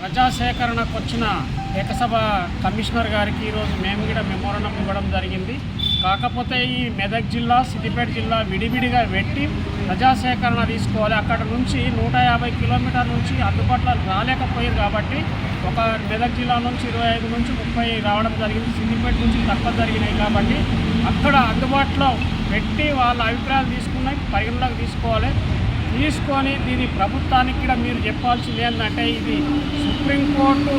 ప్రజాసేకరణకు వచ్చిన ఏకసభ కమిషనర్ గారికి ఈరోజు మేము కూడా మెమోరండం ఇవ్వడం జరిగింది. కాకపోతే ఈ మెదక్ జిల్లా సిద్దిపేట జిల్లా విడివిడిగా పెట్టి ప్రజాసేకరణ తీసుకోవాలి. అక్కడ నుంచి నూట యాభై కిలోమీటర్ నుంచి అందుబాటులో రాలేకపోయారు కాబట్టి ఒక మెదక్ జిల్లా నుంచి ఇరవై ఐదు నుంచి ముప్పై రావడం జరిగింది. సిద్దిపేట నుంచి తక్కువ జరిగినాయి కాబట్టి అక్కడ అందుబాటులో పెట్టి వాళ్ళ అభిప్రాయాలు తీసుకున్నాయి పరిగణలోకి తీసుకోవాలి. తీసుకొని దీని ప్రభుత్వానికి కూడా మీరు చెప్పాల్సింది ఏంటంటే ఇది సుప్రీంకోర్టు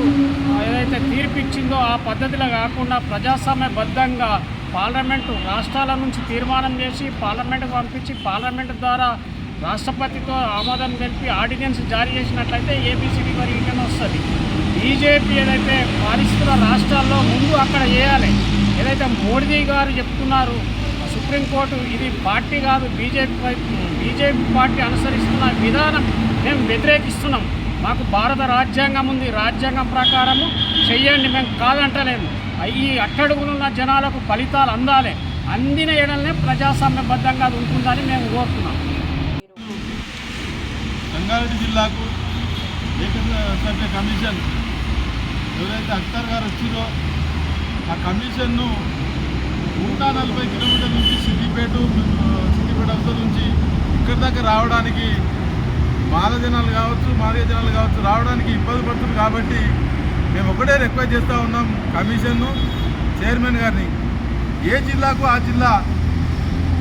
ఏదైతే తీర్పు ఇచ్చిందో ఆ పద్ధతిలో కాకుండా ప్రజాస్వామ్యబద్ధంగా పార్లమెంటు రాష్ట్రాల నుంచి తీర్మానం చేసి పార్లమెంటుకు పంపించి పార్లమెంటు ద్వారా రాష్ట్రపతితో ఆమోదం తెలిపి ఆర్డినెన్స్ జారీ చేసినట్లయితే ఏబిసిడి వర్గీకరణ వస్తుంది. బీజేపీ ఏదైతే పారిశుద్ధ రాష్ట్రాల్లో ముందు అక్కడ చేయాలి. ఏదైతే మోడీ గారు చెప్తున్నారు సుప్రీంకోర్టు ఇది పార్టీ కాదు బీజేపీ వైపు బీజేపీ పార్టీ అనుసరిస్తున్న విధానం మేము వ్యతిరేకిస్తున్నాం. మాకు భారత రాజ్యాంగం ఉంది. రాజ్యాంగం ప్రకారము చెయ్యండి. మేము కాదంటలేము ఈ అట్టడుగులున్న జనాలకు ఫలితాలు అందాలి. అందిన ఏడలనే ప్రజాస్వామ్యబద్ధంగా అది ఉంటుందని మేము కోరుతున్నాం. రంగారెడ్డి జిల్లాకు ఏకసభ్య కమిషన్ ఎవరైతే అక్తర్ గారు వచ్చిందో ఆ కమిషన్ను నూట నలభై కిలోమీటర్ల నుంచి సిద్దిపేట సిద్దిపేట అవతల నుంచి ఇక్కడి దాకా రావడానికి మాల జనాలు కావచ్చు మాదిగ జనాలు కావచ్చు రావడానికి ఇబ్బంది పడుతుంది కాబట్టి మేము ఒకటే రిక్వెస్ట్ చేస్తూ ఉన్నాం కమిషన్ను చైర్మన్ గారిని. ఏ జిల్లాకు ఆ జిల్లా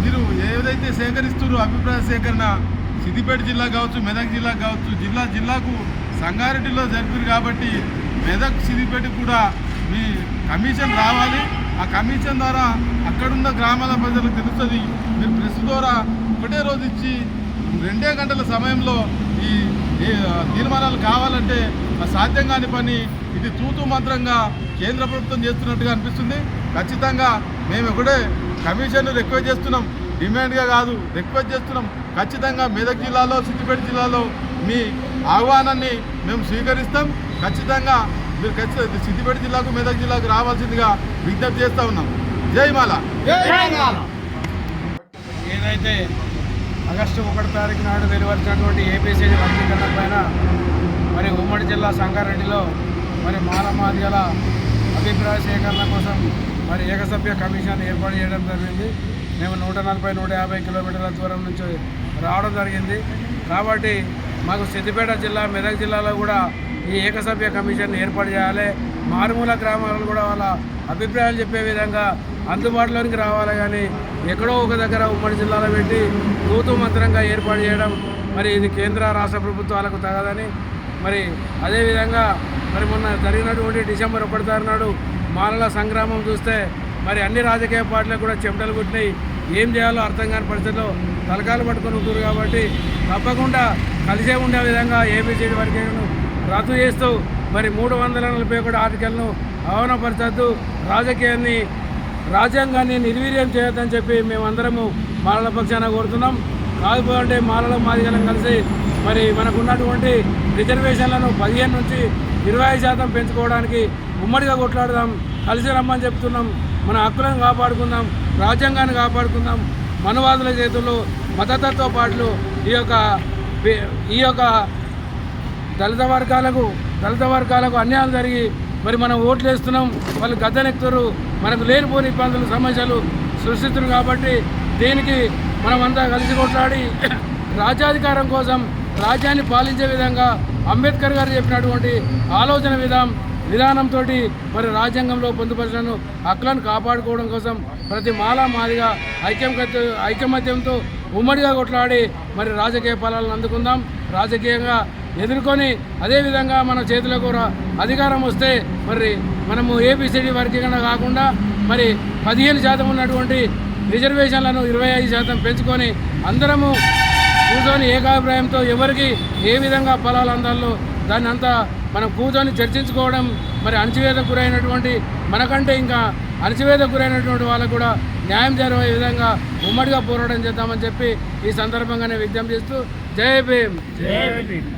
మీరు ఏదైతే సేకరిస్తున్నారో అభిప్రాయ సేకరణ సిద్దిపేట జిల్లా కావచ్చు మెదక్ జిల్లా కావచ్చు జిల్లా జిల్లాకు సంగారెడ్డిలో జరిపారు కాబట్టి మెదక్ సిద్దిపేట కూడా మీ కమిషన్ రావాలి. ఆ కమిషన్ ద్వారా అక్కడున్న గ్రామాల ప్రజలకు తెలుస్తుంది. మీరు ప్రెస్ ద్వారా ఒకటే రోజు ఇచ్చి రెండే గంటల సమయంలో ఈ తీర్మానాలు కావాలంటే సాధ్యం కాని పని ఇది తూతూ మంత్రంగా కేంద్ర ప్రభుత్వం చేస్తున్నట్టుగా అనిపిస్తుంది. ఖచ్చితంగా మేము ఒకటే కమిషన్ రిక్వెస్ట్ చేస్తున్నాం. డిమాండ్గా కాదు రిక్వెస్ట్ చేస్తున్నాం. ఖచ్చితంగా మెదక్ జిల్లాలో సిద్దిపేట జిల్లాలో మీ ఆహ్వానాన్ని మేము స్వీకరిస్తాం. ఖచ్చితంగా మీరు ఖచ్చితంగా సిద్దిపేట జిల్లాకు మెదక్ జిల్లాకు రావాల్సిందిగా విజ్ఞప్తి చేస్తూ ఉన్నాం. జై మాల. ఏదైతే ఆగస్టు ఒకటి తారీఖు నాడు వెలువరిచినటువంటి ఏపీసీడీ వర్గీకరణ పైన మరి ఉమ్మడి జిల్లా సంగారెడ్డిలో మరి మాలమాదిగల అభిప్రాయ సేకరణ కోసం మరి ఏకసభ్య కమిషన్ ఏర్పాటు చేయడం జరిగింది. మేము నూట నలభై నూట యాభై కిలోమీటర్ల దూరం నుంచి రావడం జరిగింది. కాబట్టి మాకు సిద్దిపేట జిల్లా మెదక్ జిల్లాలో కూడా ఈ ఏకసభ్య కమిషన్ ఏర్పాటు చేయాలి. మారుమూల గ్రామాలను కూడా వాళ్ళ అభిప్రాయాలు చెప్పే విధంగా అందుబాటులోనికి రావాలి కానీ ఎక్కడో ఒక దగ్గర ఉమ్మడి జిల్లాలో పెట్టి తూతు మంత్రంగా ఏర్పాటు చేయడం మరి ఇది కేంద్ర రాష్ట్ర ప్రభుత్వాలకు తగదని. మరి అదేవిధంగా మరి మొన్న జరిగినటువంటి డిసెంబర్ ఒకటి నాడు మాలల సంగ్రామం చూస్తే మరి అన్ని రాజకీయ పార్టీలకు కూడా చెమటలు కుట్టినాయి. ఏం చేయాలో అర్థం కాని పరిస్థితిలో తలకాలు పట్టుకొని ఉంటారు కాబట్టి తప్పకుండా కలిసే ఉండే విధంగా ఏబిసిడి వర్గీకరణను రద్దు చేస్తూ మరి మూడు వందల నలభై ఒకటి ఆర్టికల్ను అవనపరచద్దు రాజకీయాన్ని రాజ్యాంగాన్ని నిర్వీర్యం చేయొద్దని చెప్పి మేమందరము మాలల పక్షాన కోరుతున్నాం. కాకపోతే మాలల మాదిగలం కలిసి మరి మనకు ఉన్నటువంటి రిజర్వేషన్లను పదిహేను నుంచి ఇరవై ఐదు శాతం పెంచుకోవడానికి ఉమ్మడిగా కొట్లాడదాం కలిసి రమ్మని చెప్తున్నాం. మన హక్కులను కాపాడుకుందాం రాజ్యాంగాన్ని కాపాడుకుందాం. మనవాదుల చేతుల్లో మతతత్వ పాటలు ఈ యొక్క ఈ యొక్క దళిత వర్గాలకు దళిత వర్గాలకు అన్యాయం జరిగి మరి మనం ఓట్లు వేస్తున్నాం వాళ్ళు గద్దెనెక్కుతారు మనకు లేనిపోని ఇబ్బందులు సమస్యలు సృష్టిస్తున్నారు కాబట్టి దీనికి మనమంతా కలిసి కొట్లాడి రాజ్యాధికారం కోసం రాజ్యాన్ని పాలించే విధంగా అంబేద్కర్ గారు చెప్పినటువంటి ఆలోచన విధానం విధానంతో మరి రాజ్యాంగంలో పొందుపరిచిన హక్కులను కాపాడుకోవడం కోసం ప్రతి మాలా మాదిగా ఐక్యమత్య ఐకమత్యంతో ఉమ్మడిగా కొట్లాడి మరి రాజకీయ ఫలాలను అందుకుందాం. రాజకీయంగా ఎదుర్కొని అదేవిధంగా మన చేతులకు రా- అధికారం వస్తే మరి మనము ఏపీసీడీ వర్గీకరణ కాకుండా మరి పదిహేను శాతం ఉన్నటువంటి రిజర్వేషన్లను ఇరవై ఐదు శాతం పెంచుకొని అందరము కూర్చొని ఏకాభిప్రాయంతో ఎవరికి ఏ విధంగా ఫలాలు అందాలో దాన్ని అంతా మనం కూర్చొని చర్చించుకోవడం మరి అణచివేతకు గురైనటువంటి మనకంటే ఇంకా అణచివేతకు గురైనటువంటి వాళ్ళకు కూడా న్యాయం జరిగే విధంగా ఉమ్మడిగా పోరాటం చేద్దామని చెప్పి ఈ సందర్భంగానే విజ్ఞప్తి చేస్తూ జై భీమ్ జై భీమ్.